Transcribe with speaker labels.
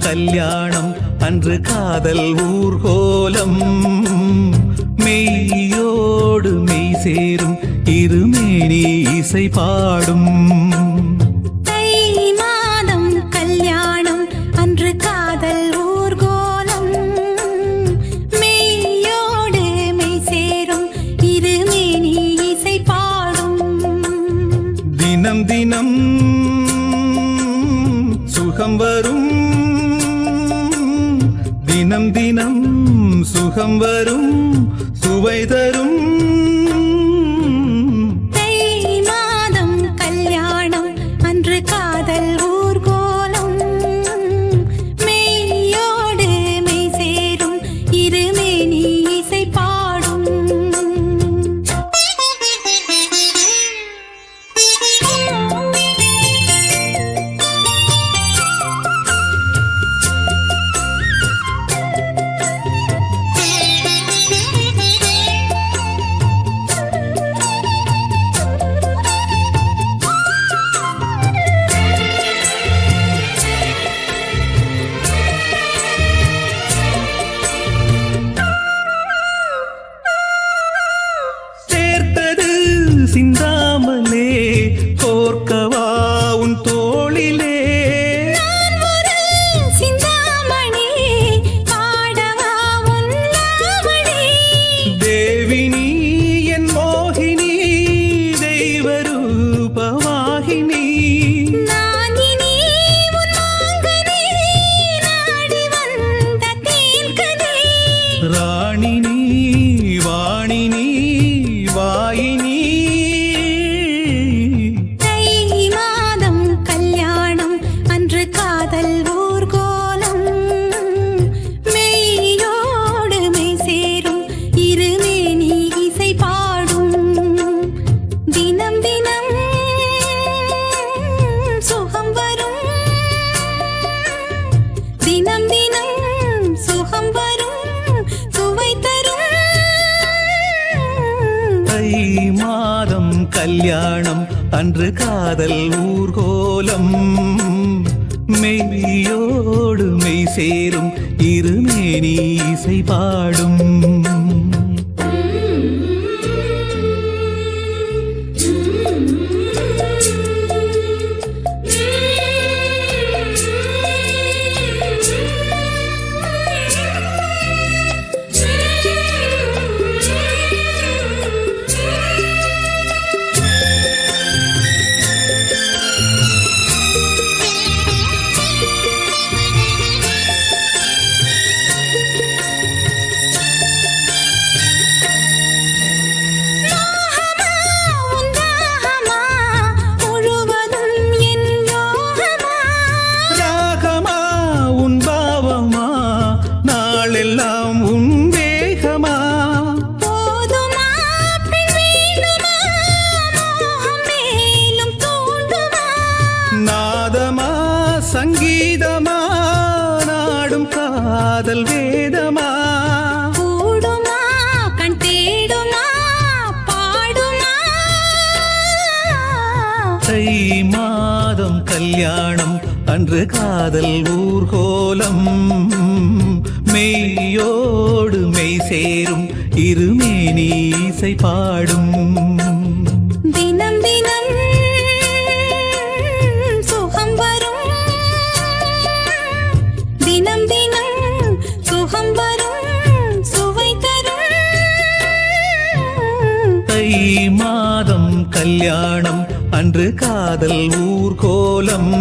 Speaker 1: கல்யாணம் அன்று காதல் ஊர்கோலம். மெய்யோடு மெய் சேரும் இருமேனி இசை பாடும்.
Speaker 2: தை மாதம் கல்யாணம்
Speaker 1: தினம் தினம் சுகம் வரும் சுவை தரும். சிந்தாமலே கோர்க்கவா உன் தோளிலே.
Speaker 2: நான் ஒரு சிந்தாமணி பாடவா உன் லாவணி.
Speaker 1: தேவி நீ என் மோகினி தெய்வரூபவாகினி. ராணி நீ வாணி
Speaker 2: தினம் சுகம் வரும் சுவை தரும்.
Speaker 1: தை மாதம் கல்யாணம் அன்று காதல் ஊர்கோலம். மெய்யோடு மெய் சேரும் இருமேனி இசை பாடும். காதல் வேதமா?
Speaker 2: கூடுமா? கண் தேடுமா? பாடுமா?
Speaker 1: தை மாதம் கல்யாணம் அன்று காதல் ஊர்கோலம். மெய்யோடு மெய் சேரும் இருமேனி இசை பாடும். தை மாதம் கல்யாணம் அன்று காதல் ஊர்கோலம்.